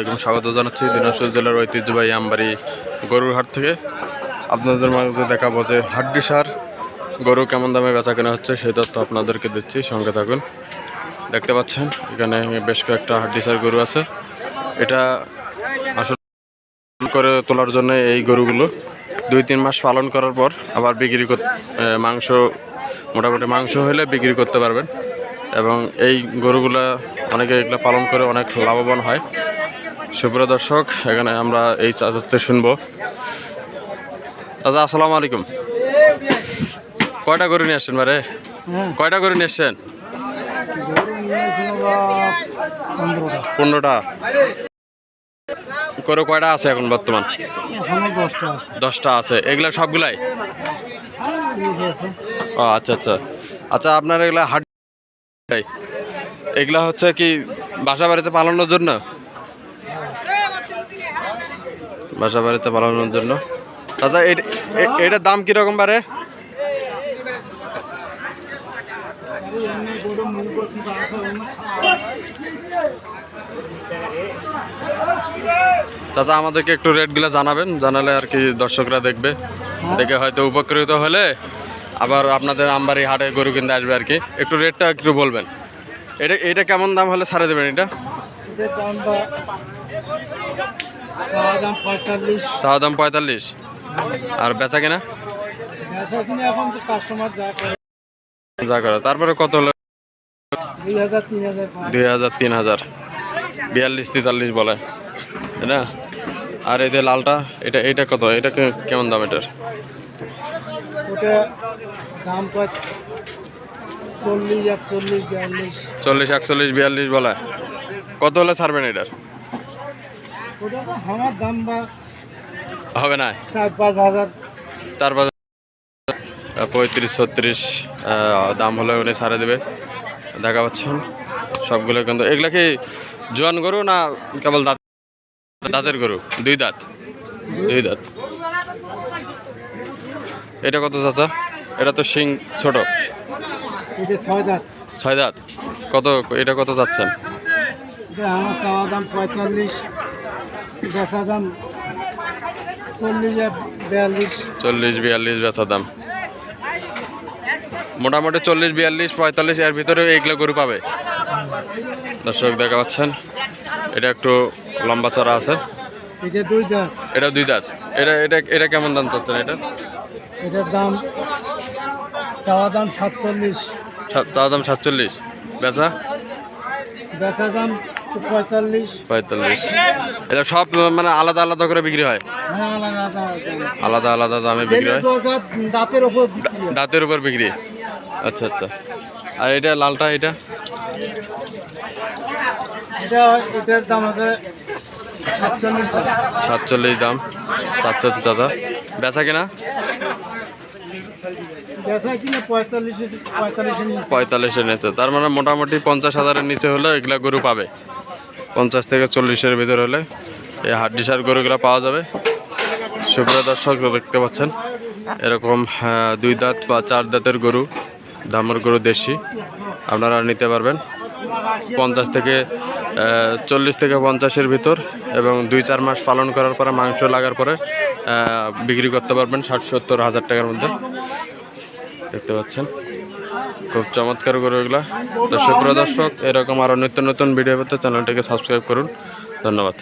আলাইকুম, স্বাগত জানাচ্ছি দিনাজপুর জেলার ঐতিহ্যবাহী আমবাড়ি গরুর হাট থেকে। আপনাদের মাঝে দেখাবো যে হাড্ডি সার, গরু কেমন দামে বেচা কেনা হচ্ছে সেই তথ্য আপনাদেরকে দিচ্ছি, সঙ্গে থাকুন। দেখতে পাচ্ছেন, এখানে বেশ কয়েকটা হাড্ডি সার গরু আছে। এটা আসলে করে তোলার জন্য এই গরুগুলো দুই তিন মাস পালন করার পর আবার বিক্রি কর মাংস, মোটামুটি মাংস হলে বিক্রি করতে পারবেন। এবং এই গরুগুলা অনেকে এগুলো পালন করে অনেক লাভবান হয়। সুপ্রিয় দর্শক এখানে আমরা এই চাচাতে শুনব। দাদা আসসালামু আলাইকুম। কয়টা গরু নিয়ে আসছেন মারে হ্যাঁ। কয়টা গরু নিয়ে আসছেন? পনেরোটা। গরু কয়টা আছে এখন বর্তমান? দশটা আছে। এগুলা সবগুলাই? ও আচ্ছা আচ্ছা। আচ্ছা আপনার এগুলা হাট এগুলা হচ্ছে কি বাসা বাড়িতে পালানোর জন্য? বাসা বাড়িতে পালানোর জন্য। আচ্ছা এটার দাম কীরকম অন্য চাচা, আমাদেরকে একটু রেটগুলো জানাবেন, জানালে আর কি দর্শকরা দেখবে। দেখে হয়তো উপকৃত হলে আবার আপনাদের আমবাড়ি হাটে গরু কিনতে আসবে আর কি। একটু রেটটা একটু বলবেন। এটা এটা কেমন দাম হলে ছাড়ে দেবেন এটা? এদের দাম পঁয়তাল্লিশ। আর বেচা কিনা? যা করে। তারপরে কত হলো? দুই হাজার তিন হাজার বিয়াল্লিশ তেতাল্লিশ বলে। তাই না? আর এই যে লালটা এটা এটা কত? এটা কেমন দাম এটার? চল্লিশ একচল্লিশ বিয়াল্লিশ বলে। কত হলে ছাড়বেন এটার? ওটা তো আমার দাম বা হবে না? চার পাঁচ হাজার। তারপর পঁয়ত্রিশ ছত্রিশ দাম হলে উনি ছাড়ে দেবে। দেখা পাচ্ছেন সবগুলো কিন্তু এগুলা কি জোয়ান গরু না কেবল দাঁত দাঁতের গরু? দুই দাঁত। দুই দাঁত। এটা কত চাচা? এটা তো শিং ছোট। ছয় দাঁত। ছয় দাঁত। কত এটা কত যাচ্ছেন এটা আমার চাওয়া দাম পঁয়তাল্লিশ। বেচা দাম চল্লিশ বিয়াল্লিশ। বেচা দাম। মোটামুটি চল্লিশ বিয়াল্লিশ পঁয়তাল্লিশ এর ভিতরে এইগুলো গরু পাবে। দর্শক দেখা পাচ্ছেন এটা একটু লম্বা চড়া আছে। এটা দুই দাঁত। এটা দুই দাঁত। এটা এটা এটা কেমন দাম চাচ্ছেন এটা? এটার দাম চাওয়া দাম সাতচল্লিশ। চাওয়া দাম সাতচল্লিশ। বেচা? বেচা দাম পঁয়তাল্লিশ। এটা সব মানে আলাদা আলাদা করে বিক্রি হয়? হ্যাঁ আলাদা আলাদা দামে বিক্রি হয়? দাঁতের হয়। দাঁতের উপর বিক্রি? আচ্ছা আচ্ছা। আর এটা লালটা এটা? এটা এটার দাম আছে সাতচল্লিশ দাম। চারশো চাচা বেচা কিনা? পঁয়তাল্লিশের নিচে। তার মানে মোটামুটি পঞ্চাশ হাজারের নিচে হলে এগুলা গরু পাবে। পঞ্চাশ থেকে চল্লিশের ভিতর হলে এই হাড্ডি সার গরুগুলো পাওয়া যাবে। সুপ্রিয় দর্শক, দেখতে পাচ্ছেন, এরকম দুই দাঁত বা চার দাঁতের গরু, দামর গরু দেশি, আপনারা নিতে পারবেন। পঞ্চাশ থেকে চল্লিশ থেকে পঞ্চাশের ভিতর এবং দুই চার মাস পালন করার পরে মাংস লাগার পরে বিক্রি করতে পারবেন ষাট সত্তর হাজার টাকার মধ্যে। দেখতে পাচ্ছেন খুব চমৎকার গরু এগুলা। দর্শক দর্শক, এরকম আরও নিত্য নতুন ভিডিও পেতে চ্যানেলটিকে সাবস্ক্রাইব করুন। ধন্যবাদ।